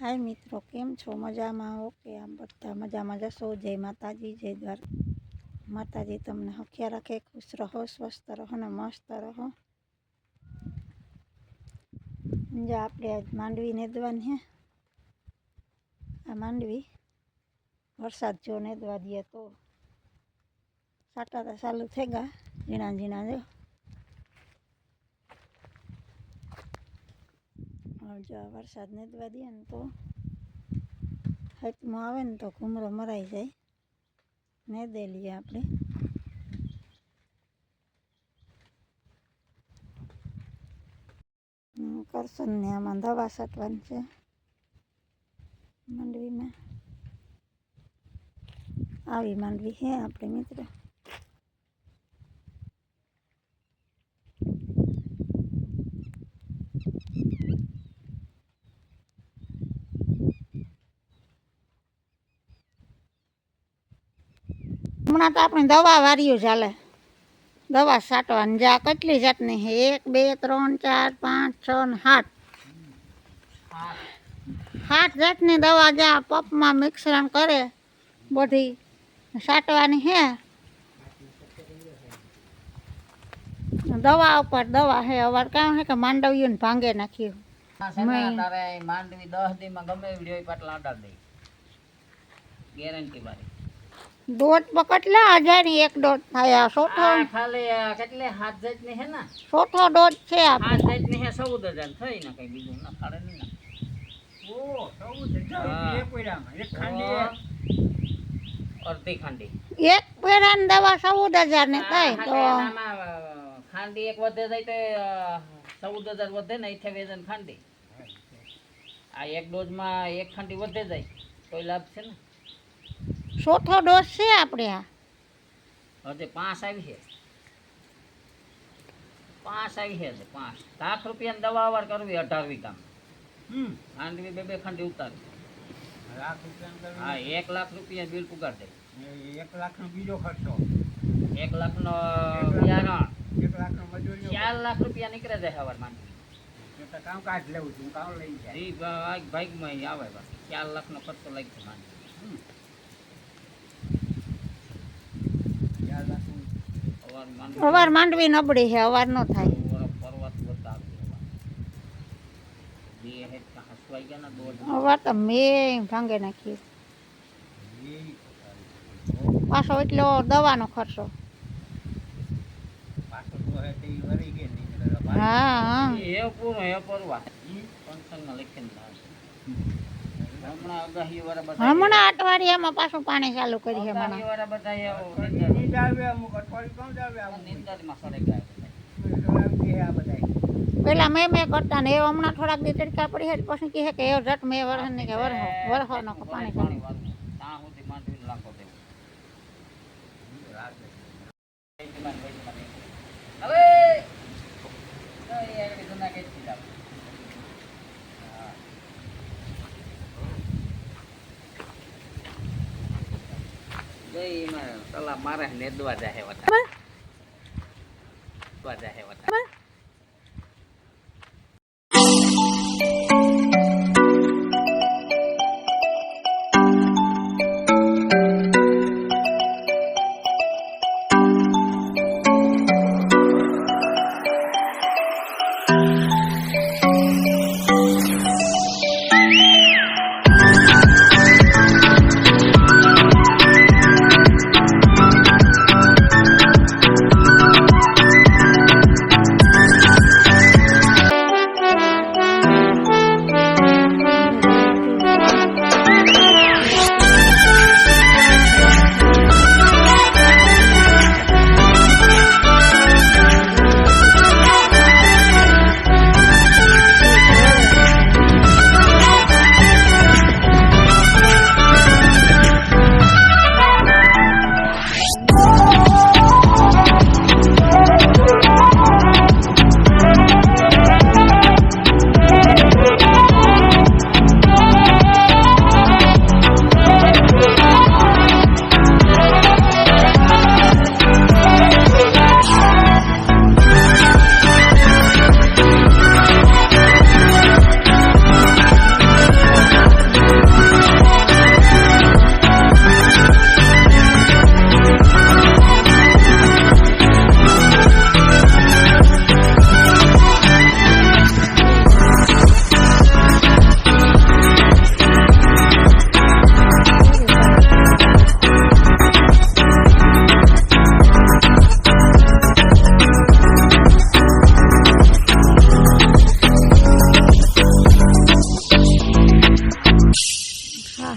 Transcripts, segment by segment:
હાય મિત્રો, કેમ છો? મજામાં ઓકે આમ બધા મજામાં જશો જય માતાજી, જય દ્વાર. માતાજી, તમને હખ્યા રાખે? ખુશ રહો, સ્વસ્થ રહો ને મસ્ત રહો. જે આપણે આજ માંડવી નેદવાની હે. આ માંડવી વરસાદ જો નેદવા દઈએ તો સાટા તો ચાલુ થઈ ગયા ઝીણા ઝીણા જો. હવે જો આ વરસાદ નેદવા દે ને તો હાથમાં આવે ને તો ઘૂમરો મરાઈ જાય. ને દે લઈએ આપણે. હમ, કરશન ને આમાં દવા છાંટવાની છે. માંડવીમાં. આવી માંડવી હે આપણે મિત્રો. હમણાં તો આપણે દવા વાર્યું ચાલે. દવા છાંટવાની જા કેટલી જાતની છે? એક બે ત્રણ ચાર પાંચ છ ને સાત. સાત જાતની દવા જા પપમાં મિશ્રણ કરે. બધી છાંટવાની છે. દવા ઉપર દવા છે. અવાર કામ છે કે માંડવીયું ને ભાંગે નાખ્યું માંડવી દસ દી ગમે એવડી પાટલા અડાડ દઈ ગેરંટી વાળી. દોઢ પકડલા હજાર એક દોઢ થાય. આ ચોથો ખાલી આ હાથ જાત ને હે ને? ચોથો દોઢ છે હાથ જાત ને હે ચૌદ હજાર થઈ ને કઈ બીજું ના ખાડે નહીં ને હા. અડધી ખાંડી. એક પેરાની દવા ચૌદ હજાર ને થાય તો. ખાંડી એક વધે જાય તો ચૌદ હજાર વધે ને અઠ્યાવીસ ખાંડી. આ એક ડોઝમાં એક ખાંડી વધે જાય તો લાભ છે ને. ચોથો ડોઝ છે આપણે આ. હજે પાંચ આવી છે. પાંચ આવી છે પાંચ. લાખ રૂપિયાની દવા વાર કરવી અઢાર વીઘામાં ખાંડવી બે બે ખાંડી ઉતારી. હા એક લાખ રૂપિયા બિલ પુગાર દે. એક લાખ નો બીજો ખર્ચો. એક લાખ નો બિયારણ એક લાખ નો મજૂરી ચાર લાખ રૂપિયા નીકળે જાય હવાર માંડવી કામ કાઢ લેવું છું કામ લઈ જાય. ભાઈ ભાઈમાં આવે ચાર લાખ નો ખર્ચો લાગશે માંડવી ચાર લાખનું હવાર માંડવી અવાર માંડવી નબળી છે અવાર નો થાય. અવાર તો મેં ભાંગે નાખી. પાછો એટલો દવાનો ખર્ચો. હે, હા. એ પૂરો એ પરવા પંચંગમાં લખીને લાવે. હમણાં અઠવાડિયામાં પાછું પાણી ચાલુ કરી છે. પેલા મેં મેં કરતા ને એ હમણાં થોડાક દી તડકા પડી છે પછી કહે કે એ જટ મેં વરસ ને કે વરસો વરસો નો પાણી ચાલુ પાણી વાળવું. ત્યાં સુધી માંડવીને લાખો દેવું. વૈદ્યમાન, વૈદ્યમાન. હવે! તો એ આગળ જુનાગઢથી જાવ. હા. જય એમાં તલા મારે નેદવા જાહે વતા નેદવા હે વટા.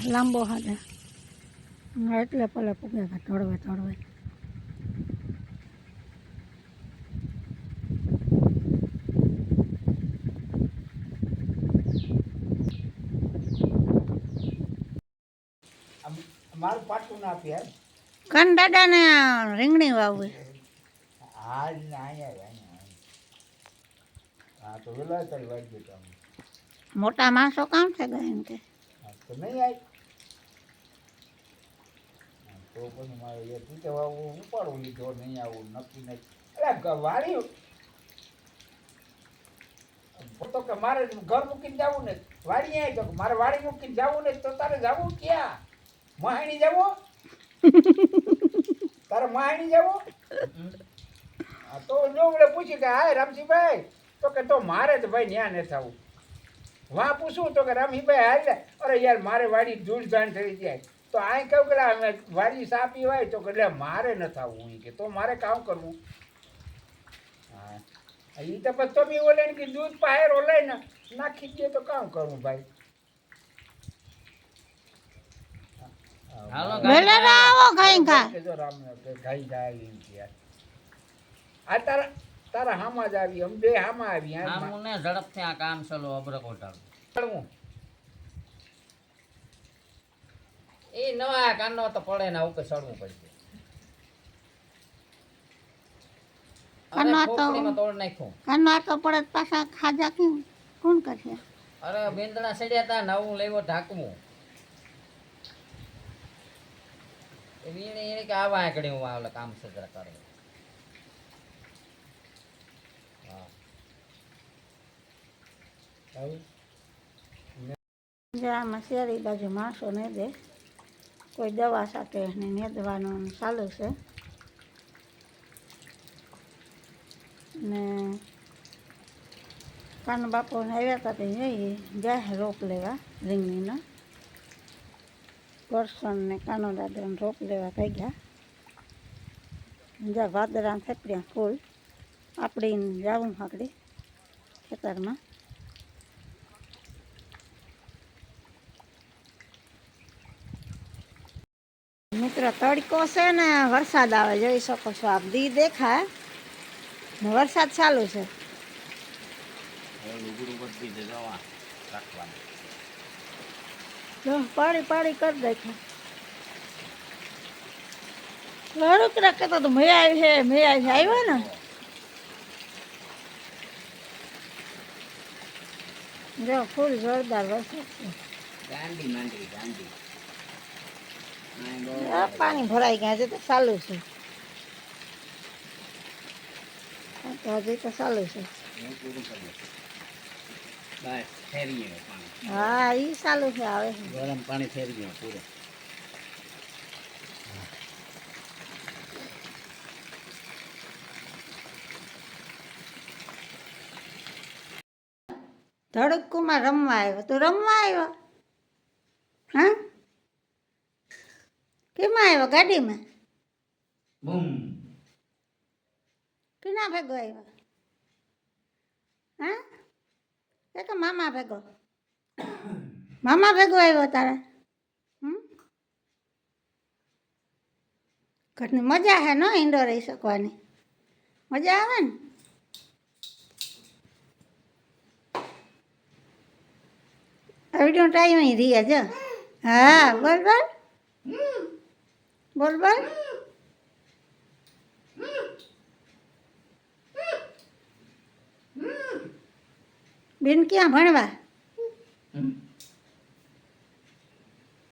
લાંબો હાથે એટલે પલે પૂગે મારું પાટું ના આપી યાર. કન દાદાને રીંગણી વાવવી. હા તો વેલા મોટા માણસો કામ છે ગયા એમ કે નહીં આવી હા, તો મારે તું તો ઉપાડવું લીધો નહીં આવું નક્કી નહીં. અરે ગ- તો કે મારે ઘર મૂકીને જવું ને. વાડી આવી તો મારે વાડી મૂકીને જવું ને તો તારે જવું ક્યાં? માહિણી જવો? તારે માહિણી જવો? તો જોવડે પૂછ્યું કે હા રામજીભાઈ તો કે તો મારે તો ભાઈ ન્યા ને થવું વાં પૂછું તો કે રામજીભાઈ હાલ. અરે યાર મારે વાડી ધૂળ ધાન થઈ જાય. તો આ કહું કે અમે વારી સાપી હોય તો એટલે મારે ન થવું કે. તો મારે કામ કરવું. હા. એ તો પછી તમે ઓલે કે દૂધ પાયર ઓલાય ને નાખી દે તો કામ કરવું ભાઈ. તારા તારા હામાં જ આવી અમે બે હામાં આવી આ ઝડપથી આ કામ ચલો અબરક ઓટાડો એ નવા કાનો તો પડે ને ઉપર ચડવું પડશે. કાનો તો- તોડ નાખ્યું. કાનો આટલો પડે પાછા ખાજા કેમ? કોણ કરશે? અરે બેંદણા સડ્યા હતા નવું લેવો ઢાંકવું. એ એને કે આવા આંકડી હું આવલે કામ સુધરા કરે. હા? શેરી બાજુ માણસો ને દે. કોઈ દવા સાથે ને નેદવાનું ચાલુ છે. ને કાન બાપો આવ્યા હતા તે જઈએ જાય રોપ લેવા રીંગણીનો. કરશન ને કાનો દાદાને રોપ લેવા થઈ ગયા જ્યાં વાદરા થેપડ્યા ફૂલ. આપણી જાવું આગળ ખેતરમાં. મિત્ર, તડકો છે ને, વરસાદ આવે, જોઈ શકો છો. આપ દી દેખાય. વરસાદ ચાલુ છે. પાણી પાણી કરી દેખે લડુક રાખે તો મેં આવી છે મેં આવી છે. આવ્યો ને? જો, ફૂલ જોરદાર વરસાદ ગાંડી માંડી આ પાણી ભરાઈ ગયા છે તો ચાલુ છે આ તો હજી તો ચાલુ છે પૂરું કરી બસ ફેરી ગયો પાણી હા ઈ ચાલુ છે આવે છે ગરમ પાણી ફેરી ગયો પૂરો ધડકુમાં રમવા આવ્યો તો રમવા આવ્યો હા કેમાં આવ્યો ગાડીમાં? બૂમ. કિના ભેગો આવ્યો? હા? કે મામા ભેગો. મામા ભેગો આવ્યો તારે? હમ? ઘરની મજા હે ન ઈંડો રહી શકવાની? મજા આવે ને? આવડ્યો ટાઈમ અહીં રહ્યા જો હા બોલ બોલ. বলবেন બેન ક્યાં ભણવા?